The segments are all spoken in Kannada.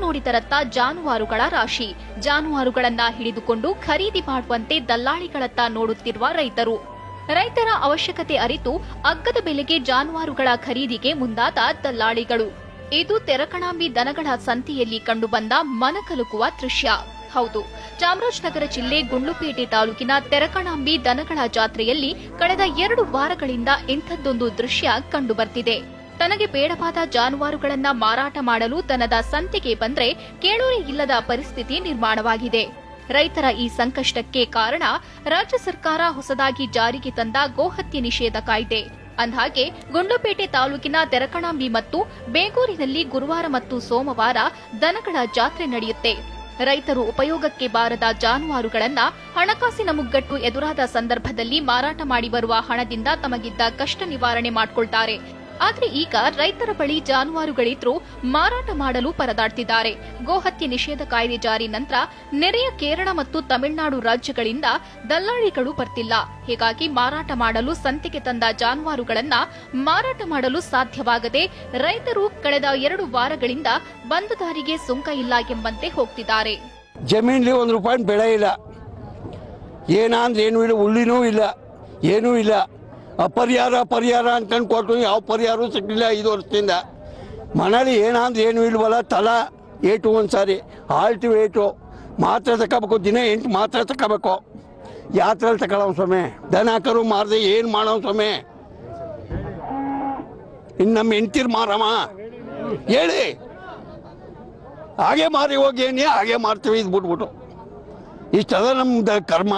ನೋಡಿದರತ್ತ ಜಾನುವಾರುಗಳ ರಾಶಿ. ಜಾನುವಾರುಗಳನ್ನ ಹಿಡಿದುಕೊಂಡು ಖರೀದಿ ಮಾಡುವಂತೆ ದಲ್ಲಾಳಿಗಳತ್ತ ನೋಡುತ್ತಿರುವ ರೈತರು. ರೈತರ ಅವಶ್ಯಕತೆ ಅರಿತು ಅಗ್ಗದ ಬೆಲೆಗೆ ಜಾನುವಾರುಗಳ ಖರೀದಿಗೆ ಮುಂದಾದ ದಲ್ಲಾಳಿಗಳು. ಇದು ತೆರಕಣಾಂಬಿ ದನಗಳ ಸಂತೆಯಲ್ಲಿ ಕಂಡುಬಂದ ಮನಕಲುಕುವ ದೃಶ್ಯ. ಹೌದು, ಚಾಮರಾಜನಗರ ಜಿಲ್ಲೆ ಗುಂಡ್ಲುಪೇಟೆ ತಾಲೂಕಿನ ತೆರಕಣಾಂಬಿ ದನಗಳ ಜಾತ್ರೆಯಲ್ಲಿ ಕಳೆದ ಎರಡು ವಾರಗಳಿಂದ ಇಂಥದ್ದೊಂದು ದೃಶ್ಯ ಕಂಡುಬರ್ತಿದೆ. ತನಗೆ ಬೇಡವಾದ ಜಾನುವಾರುಗಳನ್ನ ಮಾರಾಟ ಮಾಡಲು ತನ್ನದ ಸಂತೆಗೆ ಬಂದ್ರೆ ಕೇಳೂರಿ ಇಲ್ಲದ ಪರಿಸ್ಥಿತಿ ನಿರ್ಮಾಣವಾಗಿದೆ. ರೈತರ ಈ ಸಂಕಷ್ಟಕ್ಕೆ ಕಾರಣ ರಾಜ್ಯ ಸರ್ಕಾರ ಹೊಸದಾಗಿ ಜಾರಿಗೆ ತಂದ ಗೋಹತ್ಯೆ ನಿಷೇಧ ಕಾಯ್ದೆ. ಅಂದಹಾಗೆ, ಗುಂಡ್ಲುಪೇಟೆ ತಾಲೂಕಿನ ತೆರಕಣಾಂಬಿ ಮತ್ತು ಬೇಗೂರಿನಲ್ಲಿ ಗುರುವಾರ ಮತ್ತು ಸೋಮವಾರ ದನಗಳ ಜಾತ್ರೆ ನಡೆಯುತ್ತೆ. ರೈತರು ಉಪಯೋಗಕ್ಕೆ ಬಾರದ ಜಾನುವಾರುಗಳನ್ನ ಹಣಕಾಸಿನ ಮುಗ್ಗಟ್ಟು ಎದುರಾದ ಸಂದರ್ಭದಲ್ಲಿ ಮಾರಾಟ ಮಾಡಿ ಬರುವ ಹಣದಿಂದ ತಮಗಿದ್ದ ಕಷ್ಟ ನಿವಾರಣೆ ಮಾಡಿಕೊಳ್ತಾರೆ. ಆದ್ರೆ ಈಗ ರೈತರ ಬಳಿ ಜಾನುವಾರುಗಳಿದ್ರೂ ಮಾರಾಟ ಮಾಡಲು ಪರದಾಡ್ತಿದ್ದಾರೆ. ಗೋಹತ್ಯೆ ನಿಷೇಧ ಕಾಯ್ದೆ ಜಾರಿ ನಂತರ ನೆರೆಯ ಕೇರಳ ಮತ್ತು ತಮಿಳುನಾಡು ರಾಜ್ಯಗಳಿಂದ ದಲ್ಲಾಳಿಗಳು ಬರ್ತಿಲ್ಲ. ಹೀಗಾಗಿ ಮಾರಾಟ ಮಾಡಲು ಸಂತೆಗೆ ತಂದ ಜಾನುವಾರುಗಳನ್ನ ಮಾರಾಟ ಮಾಡಲು ಸಾಧ್ಯವಾಗದೆ ರೈತರು ಕಳೆದ ಎರಡು ವಾರಗಳಿಂದ ಬಂದ ದಾರಿಗೆ ಸುಂಕ ಇಲ್ಲ ಎಂಬಂತೆ ಹೋಗ್ತಿದ್ದಾರೆ. ಜಮೀನಲ್ಲಿ ಒಂದು ರೂಪಾಯಿ ಬೆಳೆ ಇಲ್ಲ. ಏನಂದ್ರೆ ಏನು ಇಲ್ಲ ಉಳ್ಳಿನೂ ಇಲ್ಲ, ಏನೂ ಇಲ್ಲ. ಪರಿಹಾರ ಪರಿಹಾರ ಅಂತಂದು ಕೊಟ್ಟು ಯಾವ ಪರಿಹಾರವೂ ಸಿಗಲಿಲ್ಲ ಐದು ವರ್ಷದಿಂದ. ಮನೇಲಿ ಏನಂದ್ರೆ ಏನು ಇಲ್ವಲ್ಲ, ತಲಾ ಏಟು ಒಂದು ಸಾರಿ ಆಲ್ಟು ಏಟು. ಮಾತ್ರೆ ತಗೋಬೇಕು ದಿನ ಎಂಟು ಮಾತ್ರೆ ತಗೋಬೇಕು ಯಾತ್ರೆಯಲ್ಲಿ ತಗೊಳ್ಳೋ ಸ್ವಾಮಿ. ದನ ಹಾಕರು, ಮಾರದೆ ಏನು ಮಾಡೋ ಸ್ವಾಮಿ. ಇನ್ನು ನಮ್ಮ ಹೆಂಡ್ತಿರು ಮಾರಮ್ಮ. ಹೇಳಿ. ಹಾಗೆ ಮಾರಿ ಹೋಗಿ ಏನೇ, ಹಾಗೆ ಮಾರ್ತೀವಿ ಇದು ಬಿಟ್ಬಿಟ್ಟು ಇಷ್ಟದ ನಮ್ಮದು ಕರ್ಮ.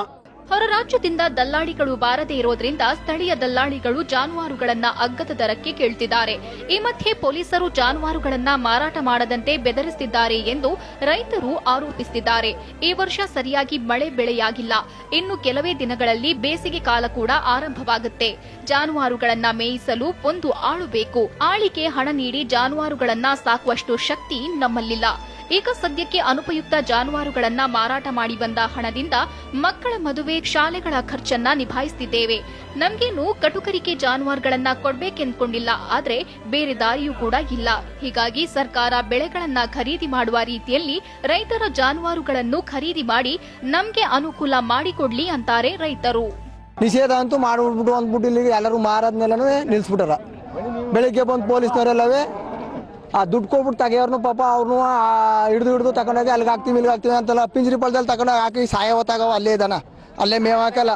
ಹೊರ ರಾಜ್ಯದಿಂದ ದಲ್ಲಾಳಿಗಳು ಬಾರದೇ ಇರೋದ್ರಿಂದ ಸ್ಥಳೀಯ ದಲ್ಲಾಳಿಗಳು ಜಾನುವಾರುಗಳನ್ನ ಅಗ್ಗದ ದರಕ್ಕೆ ಕೇಳ್ತಿದ್ದಾರೆ. ಈ ಮಧ್ಯೆ ಪೊಲೀಸರು ಜಾನುವಾರುಗಳನ್ನ ಮಾರಾಟ ಮಾಡದಂತೆ ಬೆದರಿಸಿದ್ದಾರೆ ಎಂದು ರೈತರು ಆರೋಪಿಸುತ್ತಿದ್ದಾರೆ ಈ ವರ್ಷ ಸರಿಯಾಗಿ ಮಳೆ ಬೆಳೆಯಾಗಿಲ್ಲ. ಇನ್ನು ಕೆಲವೇ ದಿನಗಳಲ್ಲಿ ಬೇಸಿಗೆ ಕಾಲ ಕೂಡ ಆರಂಭವಾಗುತ್ತೆ. ಜಾನುವಾರುಗಳನ್ನ ಮೇಯಿಸಲು ಒಂದು ಆಳು ಬೇಕು. ಆಳಿಗೆ ಹಣ ನೀಡಿ ಜಾನುವಾರುಗಳನ್ನ ಸಾಕುವಷ್ಟು ಶಕ್ತಿ ನಮ್ಮಲ್ಲಿಲ್ಲ. ಈಗ ಸದ್ಯಕ್ಕೆ ಅನುಪಯುಕ್ತ ಜಾನುವಾರುಗಳನ್ನ ಮಾರಾಟ ಮಾಡಿ ಬಂದ ಹಣದಿಂದ ಮಕ್ಕಳ ಮದುವೆ ಶಾಲೆಗಳ ಖರ್ಚನ್ನ ನಿಭಾಯಿಸುತ್ತಿದ್ದೇವೆ ನಮ್ಗೇನು ಕಟುಕರಿಕೆ ಜಾನುವಾರುಗಳನ್ನ ಕೊಡ್ಬೇಕೆಂದ್ಕೊಂಡಿಲ್ಲ. ಆದ್ರೆ ಬೇರೆ ದಾರಿಯೂ ಕೂಡ ಇಲ್ಲ. ಹೀಗಾಗಿ ಸರ್ಕಾರ ಬೆಳೆಗಳನ್ನ ಖರೀದಿ ಮಾಡುವ ರೀತಿಯಲ್ಲಿ ರೈತರ ಜಾನುವಾರುಗಳನ್ನು ಖರೀದಿ ಮಾಡಿ ನಮ್ಗೆ ಅನುಕೂಲ ಮಾಡಿಕೊಡ್ಲಿ ಅಂತಾರೆ ರೈತರು. ನಿಷೇಧ ಅಂತೂ ಮಾಡ್ಬಿಟ್ಟು ಅಂದ್ಬಿಟ್ಟು ಎಲ್ಲರೂ ಮಾರಾದ್ಮೇಲೆ ನಿಲ್ಸ್ಬಿಟ್ಟಾರ. ಬೆಳಿಗ್ಗೆ ಬಂದು ಪೊಲೀಸ್ನವರೆಲ್ಲವೇ ಆ ದುಡ್ಡು ಕೊಟ್ಬಿಟ್ಟು ತೆಗಿಯೋರ್ನು ಪಾಪ ಅವ್ರನ್ನು ಹಿಡಿದು ಹಿಡಿದು ತಗೊಂಡೋಗಿ ಅಲ್ಲಿಗೆ ಹಾಕ್ತೀವಿ ಇಲ್ಲಿಗೆ ಹಾಕ್ತೀವಿ ಅಂತಲ್ಲ ಪಿಂಜರಿ ಪಳದಲ್ಲಿ ತಗೊಂಡೋಗಿ ಹಾಕಿ ಸಾಯ ಹೊತ್ತಾಗವ ಅಲ್ಲೇ ಇದಾನ. ಅಲ್ಲೇ ಮೇವ್ ಹಾಕಲ್ಲ.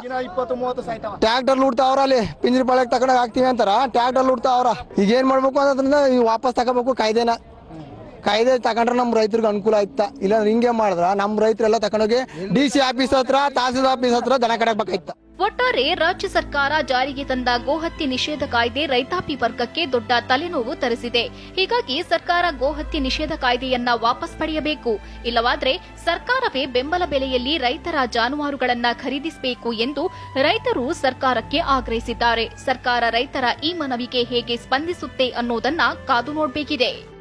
ಟ್ಯಾಕ್ಟರ್ ಲುಡ್ತಾವ್ರ ಅಲ್ಲಿ. ಪಿಂಜರಿ ಪಾಳ್ಯಕ್ಕೆ ತಗೊಂಡೋಗಿ ಹಾಕ್ತೀವಿ ಅಂತಾರ. ಟ್ಯಾಕ್ಟರ್ ಲುಡ್ತಾವ್ರ ಈಗ ಏನ್ ಮಾಡ್ಬೇಕು ಅನ್ನೋದ್ರಿಂದ ಈಗ ವಾಪಸ್ ತಗೋಬೇಕು ಕಾಯ್ದೆನ. ಕಾಯ್ದೆ ತಗೊಂಡ್ರೆ ನಮ್ಮ ರೈತರಿಗೆ ಅನುಕೂಲ ಆಯ್ತಾ? ಇಲ್ಲ ಹಿಂಗೆ ಮಾಡಿದ್ರ ನಮ್ಮ ರೈತರೆಲ್ಲ ತಗೊಂಡೋಗಿ ಡಿ ಸಿ ಆಫೀಸ್ ಹತ್ರ ತಹಸೀಲ್ ಆಫೀಸ್ ಹತ್ರ ದನ ಕಡಬೇಕಾಯ್ತ ಒಟ್ಟಾರೆ ರಾಜ್ಯ ಸರ್ಕಾರ ಜಾರಿಗೆ ತಂದ ಗೋಹತ್ಯೆ ನಿಷೇಧ ಕಾಯ್ದೆ ರೈತಾಪಿ ವರ್ಗಕ್ಕೆ ದೊಡ್ಡ ತಲೆನೋವು ತರಿಸಿದೆ. ಹೀಗಾಗಿ ಸರ್ಕಾರ ಗೋಹತ್ಯೆ ನಿಷೇಧ ಕಾಯ್ದೆಯನ್ನ ವಾಪಸ್ ಪಡೆಯಬೇಕು. ಇಲ್ಲವಾದರೆ ಸರ್ಕಾರವೇ ಬೆಂಬಲ ಬೆಲೆಯಲ್ಲಿ ರೈತರ ಜಾನುವಾರುಗಳನ್ನ ಖರೀದಿಸಬೇಕು ಎಂದು ರೈತರು ಸರ್ಕಾರಕ್ಕೆ ಆಗ್ರಹಿಸಿದ್ದಾರೆ. ಸರ್ಕಾರ ರೈತರ ಈ ಮನವಿಗೆ ಹೇಗೆ ಸ್ಪಂದಿಸುತ್ತೆ ಅನ್ನೋದನ್ನ ಕಾದು ನೋಡಬೇಕಿದೆ.